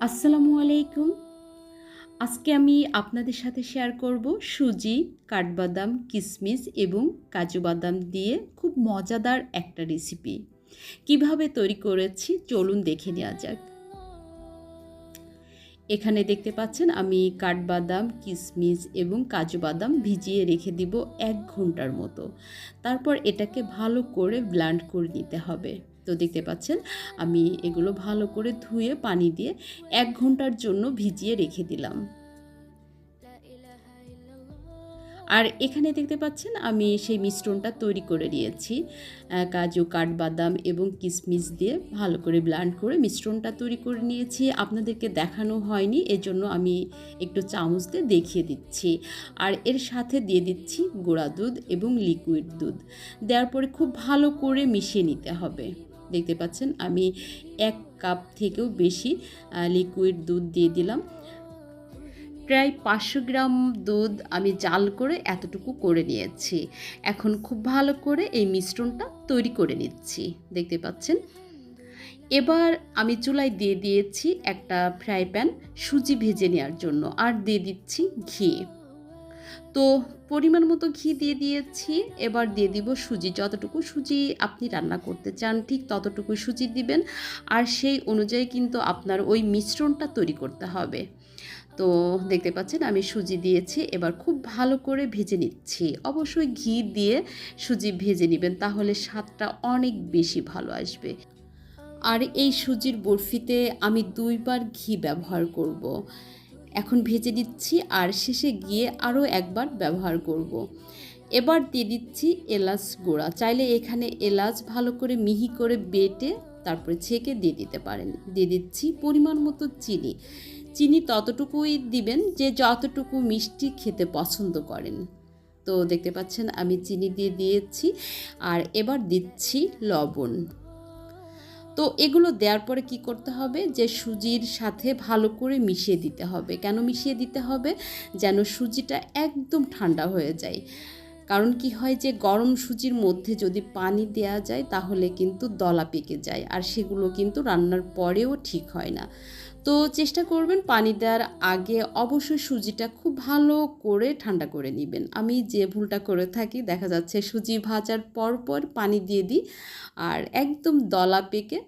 আসসালামু আলাইকুম। আজকে আমি আপনাদের সাথে শেয়ার করব সুজি, কাঠবাদাম কিশমিশ এবং কাজু বাদাম দিয়ে খুব মজাদার একটা রেসিপি কীভাবে তৈরি করেছি চলুন দেখে নেওয়া যাক। এখানে দেখতে পাচ্ছেন আমি কাঠবাদাম কিশমিশ এবং কাজু বাদাম ভিজিয়ে রেখে দিব এক ঘণ্টার মতো। তারপর এটাকে ভালো করে ব্লান্ড করে নিতে হবে। তো দেখতে পাচ্ছেন, আমি এগুলো ভালো করে ধুয়ে পানি দিয়ে এক ঘণ্টার জন্য ভিজিয়ে রেখে দিলাম। আর এখানে দেখতে পাচ্ছেন, আমি সেই মিশ্রণটা তৈরি করে নিয়েছি। কাজু, কাঠবাদাম এবং কিশমিশ দিয়ে ভালো করে ব্লান্ড করে মিশ্রণটা তৈরি করে নিয়েছি। আপনাদেরকে দেখানো হয়নি, এজন্য আমি একটু চামচ দিয়ে দেখিয়ে দিচ্ছি। আর এর সাথে দিয়ে দিচ্ছি গোড়া দুধ এবং লিকুইড দুধ। দেওয়ার পরে খুব ভালো করে মিশিয়ে নিতে হবে। দেখতে পাচ্ছেন, আমি এক কাপ থেকেও বেশি লিকুইড দুধ দিয়ে দিলাম। প্রায় পাঁচশো গ্রাম দুধ আমি জাল করে এতটুকু করে নিয়েছি। এখন খুব ভালো করে এই মিশ্রণটা তৈরি করে নিচ্ছি, দেখতে পাচ্ছেন। এবার আমি চুলায় দিয়ে দিয়েছি একটা ফ্রাই প্যান, সুজি ভেজে নেওয়ার জন্য, আর দিয়ে দিচ্ছি ঘি। তো পরিমাণ মতো ঘি দিয়ে দিয়েছি। এবার দিয়ে দিব সুজি। যতটুকু সুজি আপনি রান্না করতে চান, ঠিক ততটুকু সুজি দিবেন। আর সেই অনুযায়ী কিন্তু আপনার ওই মিশ্রণটা তৈরি করতে হবে। তো দেখতে পাচ্ছেন আমি সুজি দিয়েছি। এবার খুব ভালো করে ভেজে নিচ্ছি। অবশ্যই ঘি দিয়ে সুজি ভেজে নেবেন, তাহলে স্বাদটা অনেক বেশি ভালো আসবে। আর এই সুজির বরফিতে আমি দুইবার ঘি ব্যবহার করব। এখন ভেজে দিচ্ছি আর শেষে গিয়ে আরও একবার ব্যবহার করব। এবার দিয়ে দিচ্ছি এলাচ গোড়া। চাইলে এখানে এলাচ ভালো করে মিহি করে বেটে তারপরে ছেঁকে দিয়ে দিতে পারেন। দিয়ে দিচ্ছি পরিমাণ মতো চিনি। চিনি ততটুকুই দিবেন যে যতটুকু মিষ্টি খেতে পছন্দ করেন। তো দেখতে পাচ্ছেন আমি চিনি দিয়ে দিয়েছি। আর এবার দিচ্ছি লবণ। তো এগুলো দেওয়ার পরে কি করতে হবে? যে সুজির সাথে ভালো করে মিশিয়ে দিতে হবে। কেন মিশিয়ে দিতে হবে? যেন সুজিটা একদম ঠান্ডা হয়ে যায়। কারণ কি হয় যে, গরম সুজির মধ্যে যদি পানি দেয়া যায়, তাহলে কিন্তু দলা পেকে যায়। আর সেগুলো কিন্তু রান্নার পরেও ঠিক হয় না। তো চেষ্টা করবেন পানি দেওয়ার আগে অবশ্যই সুজিটা খুব ভালো করে ঠান্ডা করে নেবেন। আমি যে ভুলটা করে থাকি, দেখা যাচ্ছে সুজি ভাজার পর পর পানি দিয়ে দিই আর একদম দলা পেকে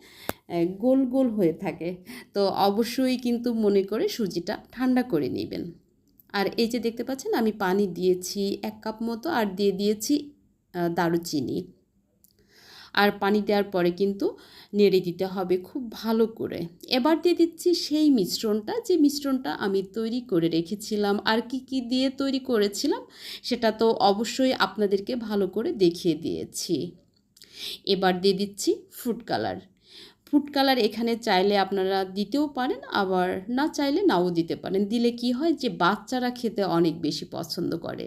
গোল গোল হয়ে থাকে। তো অবশ্যই কিন্তু মনে করে সুজিটা ঠান্ডা করে নেবেন। আর এই যে দেখতে পাচ্ছেন, আমি পানি দিয়েছি এক কাপ মতো আর দিয়ে দিয়েছি দারুচিনি। আর পানি দেওয়ার পরে কিন্তু নেড়ে দিতে হবে খুব ভালো করে। এবার দিয়ে দিচ্ছি সেই মিশ্রণটা, যে মিশ্রণটা আমি তৈরি করে রেখেছিলাম। আর কি কি দিয়ে তৈরি করেছিলাম সেটা তো অবশ্যই আপনাদেরকে ভালো করে দেখিয়ে দিয়েছি। এবার দিয়ে দিচ্ছি ফুড কালার ফুড কালার এখানে চাইলে আপনারা দিতেও পারেন, আবার না চাইলে নাও দিতে পারেন। দিলে কি হয় যে বাচ্চারা খেতে অনেক বেশি পছন্দ করে।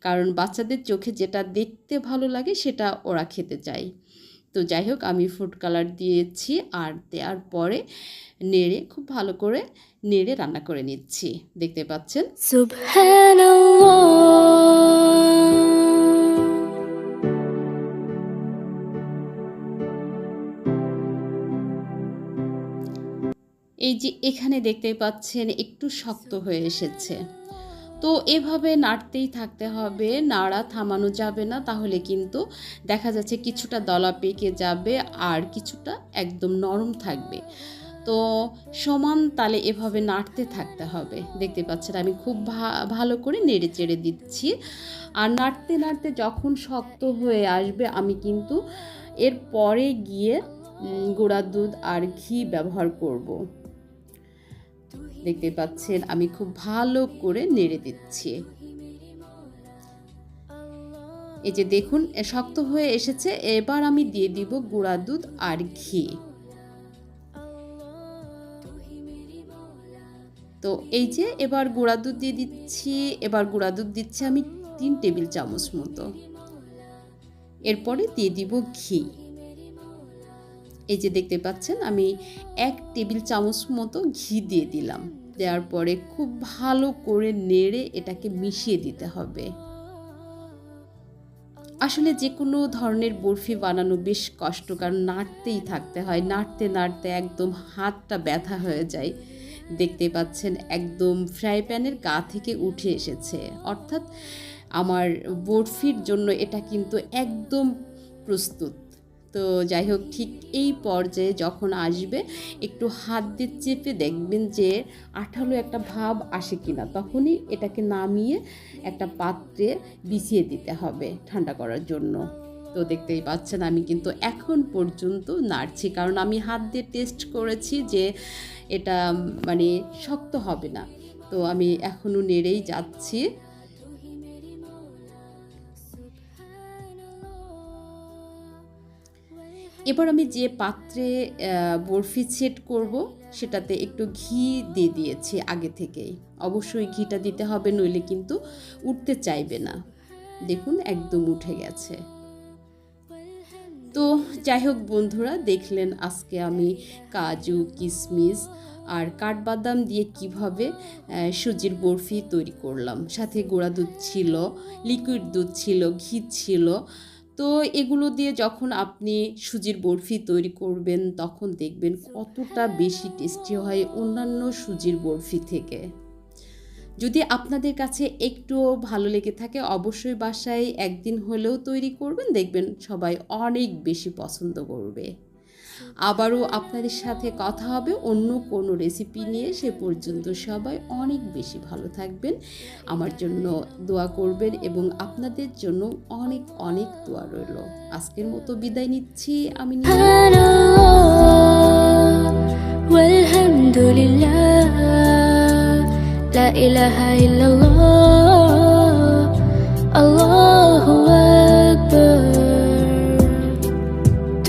কারণ বাচ্চাদের চোখে যেটা দেখতে ভালো লাগে সেটা ওরা খেতে চায়। তো যাই হোক আমি ফুড কালার দিয়েছি আর দেওয়ার পরে নেড়ে, খুব ভালো করে নেড়ে রান্না করে নিচ্ছি। দেখতে পাচ্ছেন? এই যে এখানে দেখতে পাচ্ছেন, একটু শক্ত হয়ে এসেছে। তো এভাবে নাড়তেই থাকতে হবে, নাড়া থামানো যাবে না, তাহলে কিন্তু দেখা যাচ্ছে কিছুটা দলা পেকে যাবে আর কিছুটা একদম নরম থাকবে। তো সমান তালে এভাবে নাড়তে থাকতে হবে। দেখতে পাচ্ছেন আমি খুব ভা, ভালো করে নেড়ে চেড়ে দিচ্ছি। আর নাড়তে নাড়তে যখন শক্ত হয়ে আসবে, আমি কিন্তু এর পরে গিয়ে গুঁড়া দুধ আর ঘি ব্যবহার করব। দেখতে পাচ্ছেন, আমি খুব ভালো করে নেড়ে দিচ্ছি। এই যে দেখুন শক্ত হয়ে এসেছে, এবার আমি দিয়ে দিব গুঁড়া দুধ আর ঘি। তো এই যে এবার গুঁড়া দুধ দিয়ে দিচ্ছি, এবার গুঁড়া দুধ দিচ্ছি আমি তিন টেবিল চামচ মতো। এরপরে দিয়ে দিব ঘি। এই যে দেখতে পাচ্ছেন, আমি এক টেবিল চামচ মতো ঘি দিয়ে দিলাম। দেওয়ার পরে খুব ভালো করে নেড়ে এটাকে মিশিয়ে দিতে হবে। আসলে যে কোনো ধরনের বরফি বানানো বেশ কষ্ট কারণ নাড়তেই থাকতে হয়। নাড়তে নাড়তে একদম হাতটা ব্যথা হয়ে যায়। দেখতে পাচ্ছেন, একদম ফ্রাই প্যানের গা থেকে উঠে এসেছে। অর্থাৎ আমার বরফির জন্য এটা কিন্তু একদম প্রস্তুত। তো যাই হোক, ঠিক এই পর্যায়ে যখন আসবে, একটু হাত দিয়ে চেপে দেখবেন যে আঠালো একটা ভাব আসে কিনা, তখনই এটাকে নামিয়ে একটা পাত্রে বিছিয়ে দিতে হবে ঠান্ডা করার জন্য। তো দেখতেই পাচ্ছেন আমি কিন্তু এখন পর্যন্ত নাড়ছি, কারণ আমি হাত দিয়ে টেস্ট করেছি যে এটা মানে শক্ত হবে না। তো আমি এখনও নেড়েই যাচ্ছি। এবার আমি যে পাত্রে বরফি সেট করব, সেটাতে একটু ঘি দিয়ে দিয়েছি আগে থেকেই। অবশ্যই ঘিটা দিতে হবে, নইলে কিন্তু উঠতে চাইবে না। দেখুন, একদম উঠে গেছে। তো যাই হোক বন্ধুরা, দেখলেন আজকে আমি কাজু কিশমিশ আর কাঠবাদাম দিয়ে কীভাবে সুজির বরফি তৈরি করলাম। সাথে গোড়া দুধ ছিল লিকুইড দুধ ছিল, ঘি ছিল তো এগুলো দিয়ে যখন আপনি সুজির বরফি তৈরি করবেন, তখন দেখবেন কতটা বেশি টেস্টি হয় অন্যান্য সুজির বরফি থেকে। যদি আপনাদের কাছে একটুও ভালো লেগে থাকে, অবশ্যই বাসায় একদিন হলেও তৈরি করবেন, দেখবেন সবাই অনেক বেশি পছন্দ করবে। আবারও আপনাদের সাথে কথা হবে অন্য কোনো রেসিপি নিয়ে সে পর্যন্ত সবাই অনেক বেশি ভালো থাকবেন আমার জন্য দোয়া করবেন এবং আপনাদের জন্য অনেক অনেক দোয়া রইল আজকের মতো বিদায় নিচ্ছি আমি নিজে- سبحان الله والحمد لله لا إله إلا الله الله